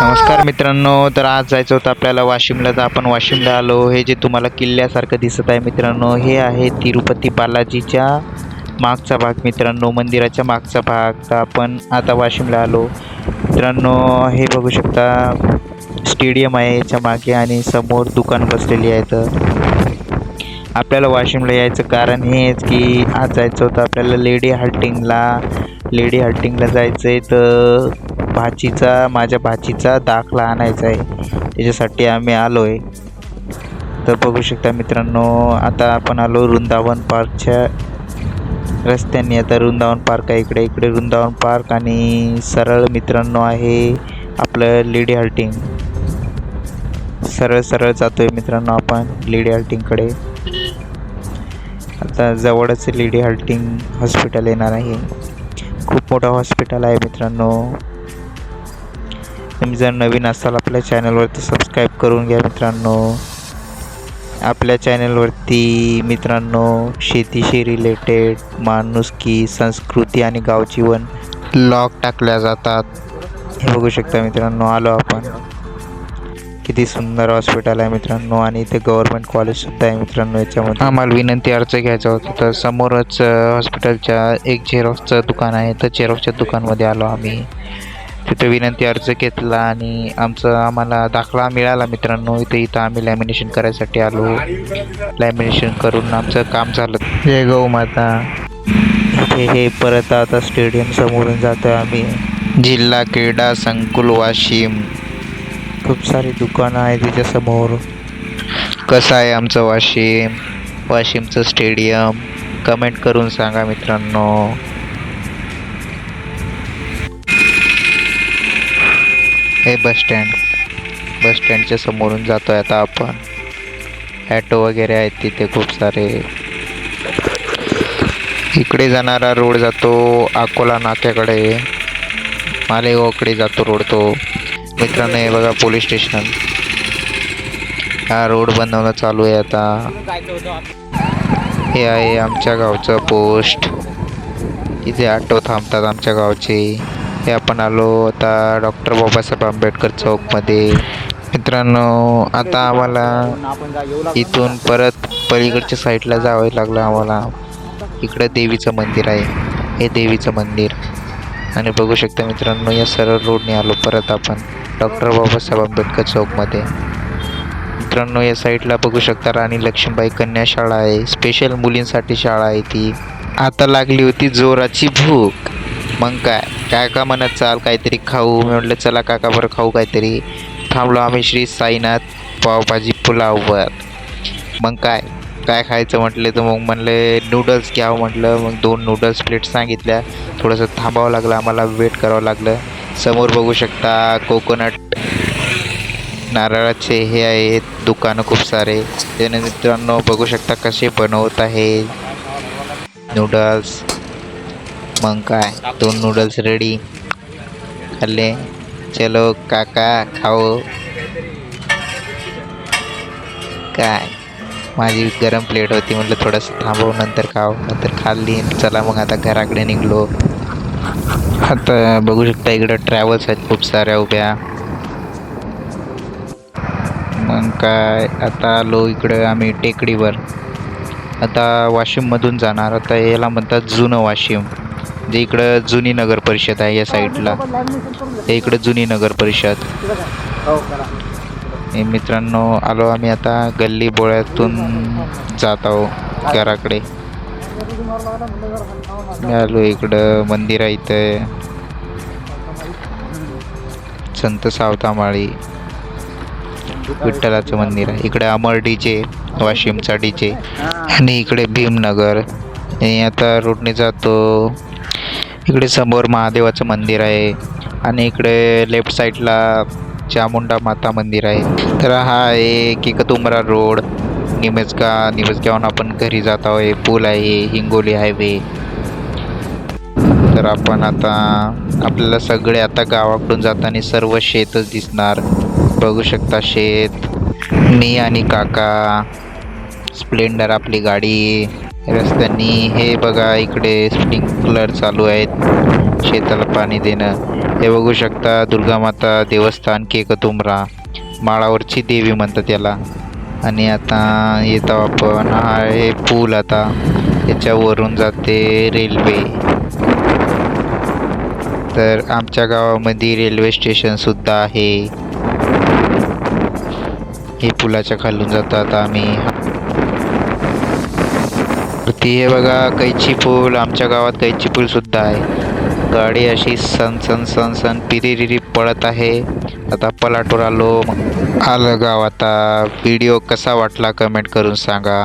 नमस्कार मित्रांनो तर आज जायचं होतं आपल्याला वाशिमला. तर आपण वाशिमला आलो. हे जे तुम्हाला किल्ल्यासारखं दिसत आहे मित्रांनो हे आहे तिरुपती बालाजीच्या मागचा भाग मित्रांनो मंदिराच्या मागचा भाग. तर आपण आता वाशिमला आलो. मित्रांनो हे बघू शकता स्टेडियम आहे याच्या मागे आणि समोर दुकान बसलेली आहेत आपल्याला वाशिमला यायचं कारण हेच की आज जायचं होतं आपल्याला लेडी हल्टिंगला. लेडी हल्टिंगला जायचं आहे तर भाचीचा माझ्या भाचीचा दाखला आणायचा आहे. त्याच्यासाठी आम्ही आलो आहे तर बघू शकता मित्रांनो आता आपण आलो वृंदावन पार्कच्या रस्त्याने. आता वृंदावन पार्क आहे इकडे. इकडे वृंदावन पार्क आणि सरळ मित्रांनो आहे आपलं लेडी हल्टिंग. सरळ सरळ जातोय मित्रांनो आपण लेडी हल्टिंगकडे. आता जवळच लेडी हल्टिंग हॉस्पिटल येणार आहे. खूप मोठं हॉस्पिटल आहे मित्रांनो. तुम्ही जर नवीन असाल आपल्या चॅनलवरती सबस्क्राईब करून घ्या मित्रांनो. आपल्या चॅनलवरती मित्रांनो शेतीशी रिलेटेड माणुसकी संस्कृती आणि गावजीवन लॉग टाकल्या जातात. हे बघू शकता मित्रांनो आलो आपण. किती सुंदर हॉस्पिटल आहे मित्रांनो आणि इथे गव्हर्नमेंट कॉलेजसुद्धा आहे मित्रांनो याच्यामध्ये. आम्हाला विनंती अर्ज घ्यायचा होता तर समोरच हॉस्पिटलच्या एक झेरॉक्सचं दुकान आहे तर झेरॉक्सच्या दुकानमध्ये आलो आम्ही. तिथे विनंती अर्ज घेतला आणि आमचं आम्हाला दाखला मिळाला मित्रांनो. इथे इथं आम्ही लॅमिनेशन करायसाठी आलो. लॅमिनेशन करून आमचं काम झालं. जय गौ माता. इथे हे परत आता स्टेडियम समोरून जातो आम्ही. जिल्हा क्रीडा संकुल वाशिम. खूप सारी दुकानं आहे तिच्यासमोर कसं आहे आमचं वाशिम? वाशिमचं स्टेडियम कमेंट करून सांगा मित्रांनो. हे बस स्टँड. बस स्टँडच्या समोरून जातो आहे आता आपण. ॲटो वगैरे आहेत तिथे खूप सारे. इकडे जाणारा रोड जातो अकोला नाक्याकडे. मालेगावकडे जातो रोड तो. मित्रांनो हे बघा पोलीस स्टेशन. हा रोड बनवणं चालू आहे आता. हे आहे आमच्या गावचं पोस्ट. इथे ऑटो थांबतात आमच्या गावचे. हे आपण आलो आता डॉक्टर बाबासाहेब आंबेडकर चौकमध्ये. मित्रांनो आता आम्हाला इथून परत पलीकडच्या साईडला जावं लागलं आम्हाला. इकडं देवीचं मंदिर आहे. हे देवीचं मंदिर. आणि बघू शकता मित्रांनो या सरळ रोडने आलो परत आपण डॉक्टर बाबासाहेब आंबेडकर चौकमध्ये. मित्रांनो या साईडला बघू शकता राणी लक्ष्मीबाई कन्या शाळा आहे. स्पेशल मुलींसाठी शाळा आहे ती. आता लागली होती जोराची भूक. मग काय? काका म्हणत चाल काहीतरी खाऊ. मी म्हटलं चला काका बरं खाऊ काहीतरी. थांबलो आम्ही श्री साईनाथ पावभाजी पुलाववर मग काय? काय खायचं म्हटलं तर मग म्हणले नूडल्स घ्यावं म्हटलं. मग दोन नूडल्स प्लेट सांगितल्या. थोडंसं थांबावं लागलं आम्हाला वेट करावं लागलं. समोर बघू शकता कोकोनट नारळाचे हे आहेत दुकानं खूप सारे. त्याने मित्रांनो बघू शकता कसे बनवत आहे नूडल्स. मग काय? दोन नूडल्स रेडी खाल्ले. चलो काका खाओ. काय? माझी गरम प्लेट होती म्हटलं थोडंसं थांबव नंतर खाऊ नंतर खाल्ली. चला मग आता घराकडे निघलो. आता बघू शकता इकडं ट्रॅव्हल्स आहेत खूप साऱ्या उभ्या. मग काय? आता आलो इकडं आम्ही टेकडीवर. आता वाशिममधून जाणार. आता याला म्हणतात जुनं वाशिम. जे इकडं जुनी नगर परिषद आहे या साईडला. हे इकडं जुनी नगर परिषद. मित्रांनो आलो आम्ही आता गल्ली बोळ्यातून जात आहो घराकडे. मी आलो इकडं मंदिर आहे इथं. संत सावतामाळी. विठ्ठलाचं मंदिर आहे. इकडे अमर डीजे वाशिमचा डीजे. आणि इकडे भीमनगर. आणि आता रोडने जातो. इकडे समोर महादेवाचं मंदिर आहे आणि इकडे लेफ्ट साईडला चामुंडा माता मंदिर आहे. तर हा आहे किकतुमरा रोड निमेजगा निमेजगावून आपण घरी जात आहोत. पूल आहे हिंगोली हायवे तर आपण आता आपल्याला सगळे आता गावाकडून जाताना सर्व शेतच दिसणार. बघू शकता शेत. मी आणि काका. स्प्लेंडर आपली गाडी. रस्त्यांनी हे बघा इकडे स्प्रिंकलर चालू आहेत. शेताला पाणी देणं. हे बघू शकता दुर्गा माता देवस्थान केकतुमरा माळावरची देवी म्हणतात याला. आणि आता येतो आपण हा हे पूल आता. याच्यावरून जाते रेल्वे. तर आमच्या गावामध्ये रेल्वे स्टेशनसुद्धा आहे. हे पुलाच्या खालून जातो आता आम्ही. ती हे बघा कैची पूल आमच्या गावात कैची पूल सुद्धा आहे. गाडी अशी सन सन सन सन पिरिरिरी पळत आहे. आता पलाटूर आलो आलं गाव आता. व्हिडिओ कसा वाटला कमेंट करून सांगा.